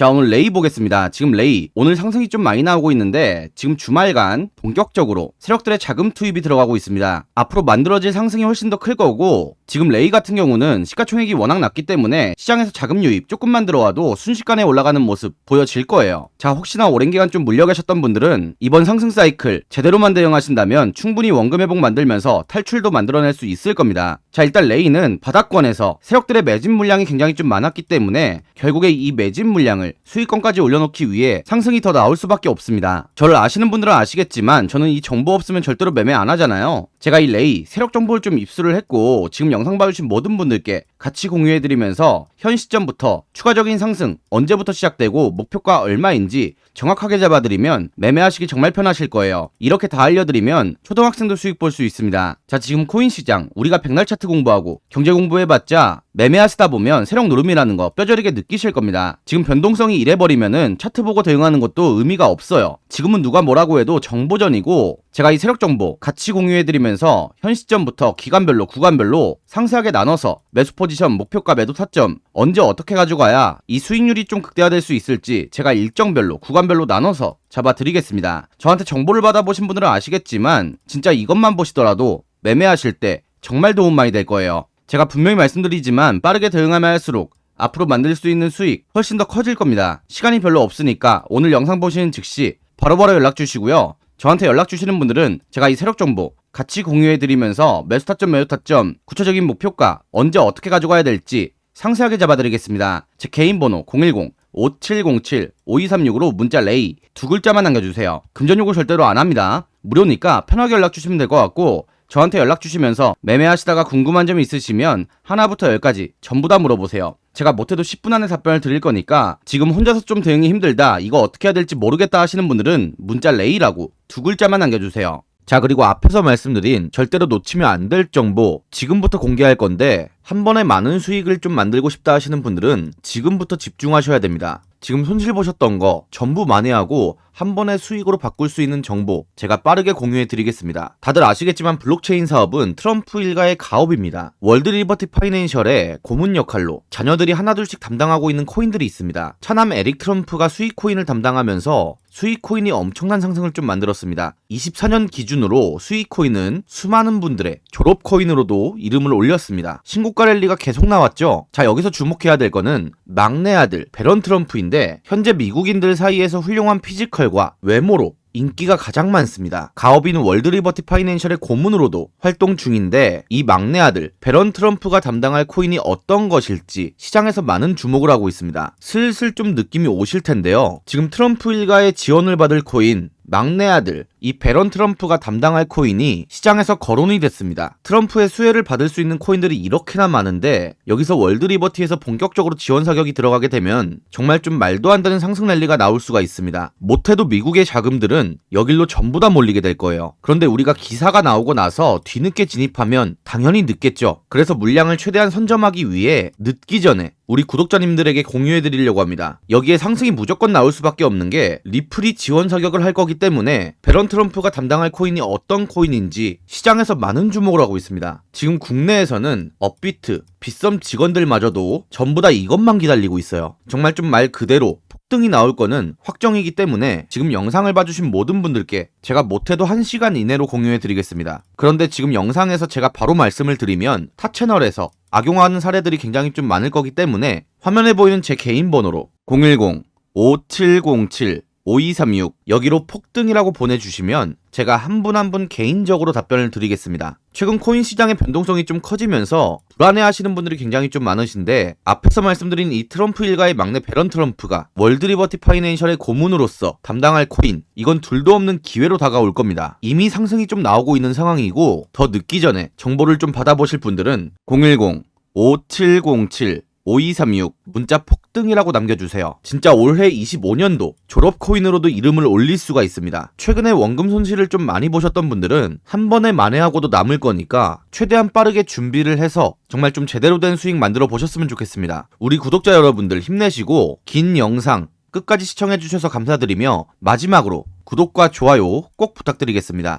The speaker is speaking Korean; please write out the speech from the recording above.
자, 오늘 레이 보겠습니다. 지금 레이. 오늘 상승이 좀 많이 나오고 있는데, 지금 주말간 본격적으로 세력들의 자금 투입이 들어가고 있습니다. 앞으로 만들어질 상승이 훨씬 더 클 거고, 지금 레이 같은 경우는 시가총액이 워낙 낮기 때문에 시장에서 자금 유입 조금만 들어와도 순식간에 올라가는 모습 보여질 거예요. 자, 혹시나 오랜 기간 좀 물려 계셨던 분들은 이번 상승 사이클 제대로만 대응하신다면 충분히 원금 회복 만들면서 탈출도 만들어낼 수 있을 겁니다. 자, 일단 레이는 바닥권에서 세력들의 매진 물량이 굉장히 좀 많았기 때문에 결국에 이 매진 물량을 수익권까지 올려놓기 위해 상승이 더 나올 수밖에 없습니다. 저를 아시는 분들은 아시겠지만 저는 이 정보 없으면 절대로 매매 안 하잖아요. 제가 이 레이 세력 정보를 좀 입수를 했고 지금 영상 봐주신 모든 분들께 같이 공유해드리면서 현 시점부터 추가적인 상승 언제부터 시작되고 목표가 얼마인지 정확하게 잡아드리면 매매하시기 정말 편하실 거예요. 이렇게 다 알려드리면 초등학생도 수익 볼 수 있습니다. 자 지금 코인 시장 우리가 백날 차트 공부하고 경제 공부해봤자 매매하시다 보면 세력 노름이라는 거 뼈저리게 느끼실 겁니다. 지금 변동성이 이래버리면은 차트 보고 대응하는 것도 의미가 없어요. 지금은 누가 뭐라고 해도 정보전이고 제가 이 세력 정보 같이 공유해드리면서 현 시점부터 기간별로 구간별로 상세하게 나눠서 매수 포 지션 목표가 매도 타점 언제 어떻게 가져가야 이 수익률이 좀 극대화될 수 있을지 제가 일정별로 구간별로 나눠서 잡아드리겠습니다. 저한테 정보를 받아보신 분들은 아시겠지만 진짜 이것만 보시더라도 매매하실 때 정말 도움 많이 될 거예요. 제가 분명히 말씀드리지만 빠르게 대응하면 할수록 앞으로 만들 수 있는 수익 훨씬 더 커질 겁니다. 시간이 별로 없으니까 오늘 영상 보시는 즉시 바로바로 연락 주시고요. 저한테 연락 주시는 분들은 제가 이 세력 정보 같이 공유해 드리면서 매수 타점 매도 타점 구체적인 목표가 언제 어떻게 가져가야 될지 상세하게 잡아드리겠습니다. 제 개인 번호 010 5707 5236으로 문자 레이 두 글자만 남겨주세요. 금전 요구 절대로 안 합니다. 무료니까 편하게 연락 주시면 될 것 같고 저한테 연락 주시면서 매매하시다가 궁금한 점이 있으시면 하나부터 열까지 전부 다 물어보세요. 제가 못해도 10분 안에 답변을 드릴 거니까 지금 혼자서 좀 대응이 힘들다 이거 어떻게 해야 될지 모르겠다 하시는 분들은 문자 레이라고 두 글자만 남겨주세요. 자 그리고 앞에서 말씀드린 절대로 놓치면 안 될 정보 지금부터 공개할 건데 한 번에 많은 수익을 좀 만들고 싶다 하시는 분들은 지금부터 집중하셔야 됩니다. 지금 손실 보셨던 거 전부 만회하고 한 번에 수익으로 바꿀 수 있는 정보 제가 빠르게 공유해 드리겠습니다. 다들 아시겠지만 블록체인 사업은 트럼프 일가의 가업입니다. 월드 리버티 파이낸셜의 고문 역할로 자녀들이 하나둘씩 담당하고 있는 코인들이 있습니다. 차남 에릭 트럼프가 수익 코인을 담당하면서 수익 코인이 엄청난 상승을 좀 만들었습니다. 24년 기준으로 수익 코인은 수많은 분들의 졸업 코인으로도 이름을 올렸습니다. 신고가 랠리가 계속 나왔죠. 자, 여기서 주목해야 될 거는 막내 아들 베런 트럼프인데 현재 미국인들 사이에서 훌륭한 피지컬 과 외모로 인기가 가장 많습니다. 가업인 월드리버티 파이낸셜의 고문으로도 활동 중인데 이 막내 아들 베런 트럼프가 담당할 코인이 어떤 것일지 시장에서 많은 주목을 하고 있습니다. 슬슬 좀 느낌이 오실 텐데요. 지금 트럼프 일가의 지원을 받을 코인 막내 아들 이 베런 트럼프가 담당할 코인이 시장에서 거론이 됐습니다. 트럼프의 수혜를 받을 수 있는 코인들이 이렇게나 많은데 여기서 월드 리버티에서 본격적으로 지원 사격이 들어가게 되면 정말 좀 말도 안 되는 상승 랠리가 나올 수가 있습니다. 못해도 미국의 자금들은 여길로 전부 다 몰리게 될 거예요. 그런데 우리가 기사가 나오고 나서 뒤늦게 진입하면 당연히 늦겠죠. 그래서 물량을 최대한 선점하기 위해 늦기 전에 우리 구독자님들에게 공유해 드리려고 합니다. 여기에 상승이 무조건 나올 수밖에 없는 게 리플이 지원 사격을 할 거기 때문에 베런 트럼프가 담당할 코인이 어떤 코인인지 시장에서 많은 주목을 하고 있습니다. 지금 국내에서는 업비트, 빗썸 직원들마저도 전부 다 이것만 기다리고 있어요. 정말 좀 말 그대로 폭등이 나올 거는 확정이기 때문에 지금 영상을 봐주신 모든 분들께 제가 못해도 1시간 이내로 공유해 드리겠습니다. 그런데 지금 영상에서 제가 바로 말씀을 드리면 타 채널에서 악용하는 사례들이 굉장히 좀 많을 거기 때문에 화면에 보이는 제 개인 번호로 010 5707 5236 여기로 폭등이라고 보내주시면 제가 한분 한 분 개인적으로 답변을 드리겠습니다. 최근 코인 시장의 변동성이 좀 커지면서 불안해하시는 분들이 굉장히 좀 많으신데 앞에서 말씀드린 이 트럼프 일가의 막내 베런 트럼프가 월드 리버티 파이낸셜의 고문으로서 담당할 코인 이건 둘도 없는 기회로 다가올 겁니다. 이미 상승이 좀 나오고 있는 상황이고 더 늦기 전에 정보를 좀 받아보실 분들은 010 5707 5236 문자 폭등이라고 남겨주세요. 진짜 올해 25년도 졸업 코인으로도 이름을 올릴 수가 있습니다. 최근에 원금 손실을 좀 많이 보셨던 분들은 한 번에 만회하고도 남을 거니까 최대한 빠르게 준비를 해서 정말 좀 제대로 된 수익 만들어 보셨으면 좋겠습니다. 우리 구독자 여러분들 힘내시고 긴 영상 끝까지 시청해주셔서 감사드리며 마지막으로 구독과 좋아요 꼭 부탁드리겠습니다.